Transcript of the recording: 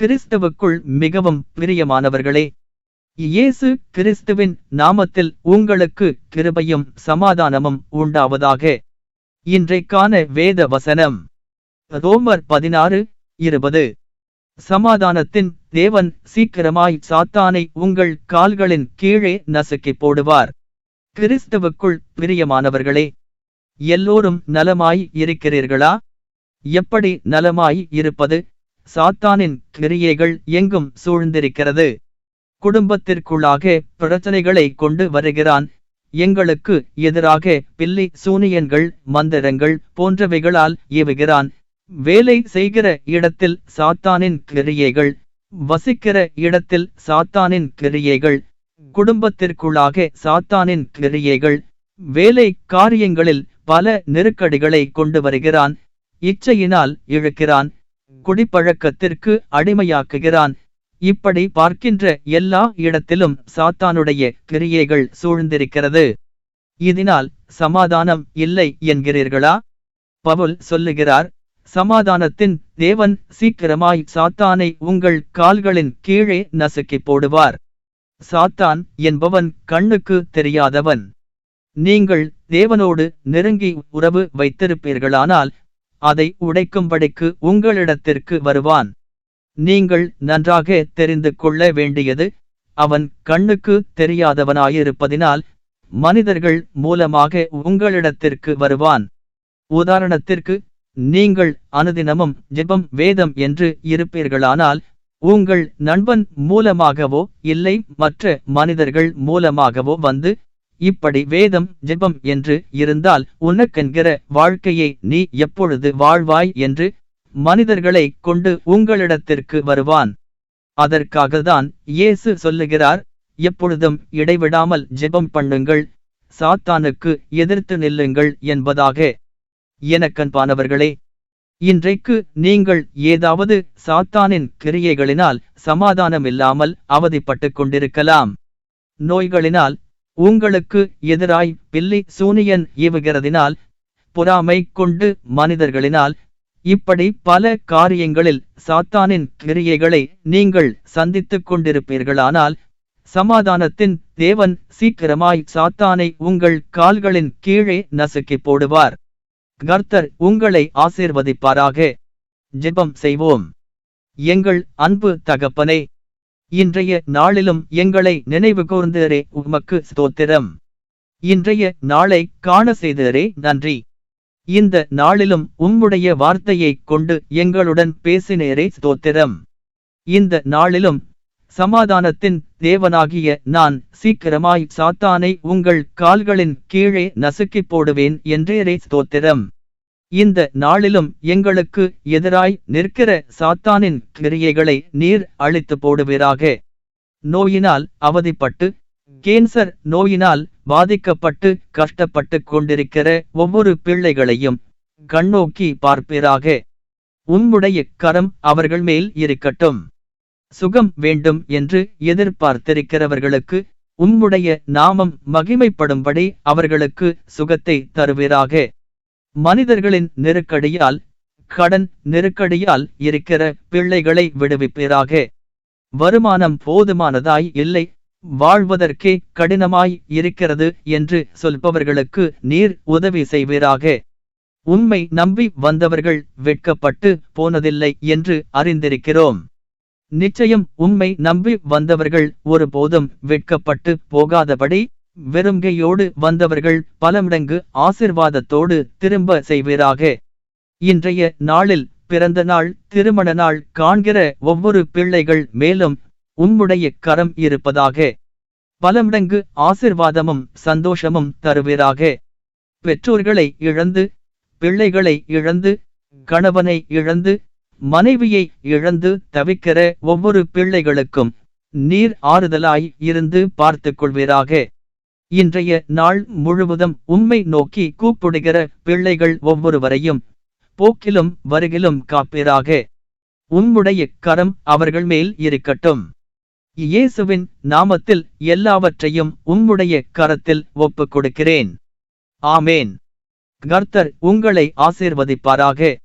கிறிஸ்துவுக்குள் மிகவும் பிரியமானவர்களே இயேசு கிறிஸ்துவின் நாமத்தில் உங்களுக்கு கிருபையும் சமாதானமும் உண்டாவதாக. இன்றைக்கான வேத வசனம் ரோமர் பதினாறு இருபது. சமாதானத்தின் தேவன் சீக்கிரமாய் சாத்தானை உங்கள் கால்களின் கீழே நசுக்கி போடுவார். கிறிஸ்துவுக்குள் பிரியமானவர்களே எல்லோரும் நலமாய் இருக்கிறீர்களா? எப்படி நலமாய் இருப்பது? சாத்தானின் கிரியைகள் எங்கும் சூழ்ந்திருக்கிறது. குடும்பத்திற்குள்ளாக பிரச்சனைகளை கொண்டு வருகிறான். எங்களுக்கு எதிராக பில்லி சூனியன்கள் மந்திரங்கள் போன்றவைகளால் ஏவுகிறான். வேலை செய்கிற இடத்தில் சாத்தானின் கிரியைகள் வசிக்கிற இடத்தில் சாத்தானின் கிரியைகள் குடும்பத்திற்குள்ளாக சாத்தானின் கிரியைகள் வேலை காரியங்களில் பல நெருக்கடிகளை கொண்டு வருகிறான். இச்சையினால் இழுக்கிறான். குடிப்பழக்கத்திற்கு அடிமையாக்குகிறான். இப்படி பார்க்கின்ற எல்லா இடத்திலும் சாத்தானுடைய கிரியைகள் சூழ்ந்திருக்கிறது. இதனால் சமாதானம் இல்லை என்கிறீர்களா? பவுல் சொல்லுகிறார் சமாதானத்தின் தேவன் சீக்கிரமாய் சாத்தானை உங்கள் கால்களின் கீழே நசுக்கி போடுவார். சாத்தான் என்பவன் கண்ணுக்கு தெரியாதவன். நீங்கள் தேவனோடு நெருங்கி உறவு வைத்திருப்பீர்களானால் அதை உடைக்கும்படிக்கு உங்களிடத்திற்கு வருவான். நீங்கள் நன்றாக தெரிந்து கொள்ள வேண்டியது அவன் கண்ணுக்கு தெரியாதவனாயிருப்பதினால் மனிதர்கள் மூலமாக உங்களிடத்திற்கு வருவான். உதாரணத்திற்கு நீங்கள் அனுதினமும் ஜெபம் வேதம் என்று இருப்பீர்களானால் உங்கள் நண்பன் மூலமாகவோ இல்லை மற்ற மனிதர்கள் மூலமாகவோ வந்து இப்படி வேதம் ஜெபம் என்று இருந்தால் உனக்கென்கிற வாழ்க்கையை நீ எப்பொழுது வாழ்வாய் என்று மனிதர்களை கொண்டு உங்களிடத்திற்கு வருவான். அதற்காகத்தான் இயேசு சொல்லுகிறார் எப்பொழுதும் இடைவிடாமல் ஜெபம் பண்ணுங்கள் சாத்தானுக்கு எதிர்த்து நில்லுங்கள் என்பதாக. எனக்கன்பானவர்களே இன்றைக்கு நீங்கள் ஏதாவது சாத்தானின் கிரியைகளினால் சமாதானமில்லாமல் அவதிப்பட்டுக் கொண்டிருக்கலாம். நோய்களினால் உங்களுக்கு எதிராய் பில்லி சூனியன் ஏவுகிறதினால் பொறாமை கொண்டு மனிதர்களினால் இப்படி பல காரியங்களில் சாத்தானின் கிரியைகளை நீங்கள் சந்தித்துக் கொண்டிருப்பீர்களானால் சமாதானத்தின் தேவன் சீக்கிரமாய் சாத்தானை உங்கள் கால்களின் கீழே நசுக்கி போடுவார். கர்த்தர் உங்களை ஆசீர்வதிப்பாராக. ஜெபம் செய்வோம். எங்கள் அன்பு தகப்பனே இன்றைய நாளிலும் எங்களை நினைவு கூர்ந்தரே உமக்கு ஸ்தோத்திரம். இன்றைய நாளை காண செய்தரே நன்றி. இந்த நாளிலும் உம்முடைய வார்த்தையைக் கொண்டு எங்களுடன் பேசினேரே ஸ்தோத்திரம். இந்த நாளிலும் சமாதானத்தின் தேவனாகிய நான் சீக்கிரமாய் சாத்தானை உங்கள் கால்களின் கீழே நசுக்கிப் போடுவேன் என்றேரே ஸ்தோத்திரம். இந்த நாளிலும் எங்களுக்கு எதிராய் நிற்கிற சாத்தானின் கிரியைகளை நீர் அழித்து போடுவீராக. நோயினால் அவதிப்பட்டு கேன்சர் நோயினால் பாதிக்கப்பட்டு கஷ்டப்பட்டு கொண்டிருக்கிற ஒவ்வொரு பிள்ளைகளையும் கண்ணோக்கி பார்ப்பீராக. உம்முடைய கரம் அவர்கள் மேல் இருக்கட்டும். சுகம் வேண்டும் என்று எதிர்பார்த்திருக்கிறவர்களுக்கு உம்முடைய நாமம் மகிமைப்படும்படி அவர்களுக்கு சுகத்தை தருவீராக. மனிதர்களின் நெருக்கடியால் கடன் நெருக்கடியால் இருக்கிற பிள்ளைகளை விடுவிப்பீராக. வருமானம் போதுமானதாய் இல்லை வாழ்வதற்கே கடினமாய் இருக்கிறது என்று சொல்பவர்களுக்கு நீர் உதவி செய்வீராக. உண்மை நம்பி வந்தவர்கள் வெட்கப்பட்டு போனதில்லை என்று அறிந்திருக்கிறோம். நிச்சயம் உண்மை நம்பி வந்தவர்கள் ஒருபோதும் வெட்கப்பட்டு போகாதபடி வெறுங்கையோடு வந்தவர்கள் பலமடங்கு ஆசிர்வாதத்தோடு திரும்ப செய்வீராக. இன்றைய நாளில் பிறந்த நாள் திருமண நாள் காண்கிற ஒவ்வொரு பிள்ளைகள் மேலும் உம்முடைய கரம் இருப்பதாக. பலமடங்கு ஆசிர்வாதமும் சந்தோஷமும் தருவீராக. பெற்றோர்களை இழந்து பிள்ளைகளை இழந்து கணவனை இழந்து மனைவியை இழந்து தவிக்கிற ஒவ்வொரு பிள்ளைகளுக்கும் நீர் ஆறுதலாய் இருந்து பார்த்துக் கொள்வீராக இன்றைய நாள் முழுவதும் உம்மை நோக்கி கூப்பிடுகிற பிள்ளைகள் ஒவ்வொருவரையும் போக்கிலும் வருகிலும் காப்பீராக. உம்முடைய கரம் அவர்கள் மேல் இருக்கட்டும். இயேசுவின் நாமத்தில் எல்லாவற்றையும் உம்முடைய கரத்தில் ஒப்புக் கொடுக்கிறேன் ஆமேன். கர்த்தர் உங்களை ஆசீர்வதிப்பாராக.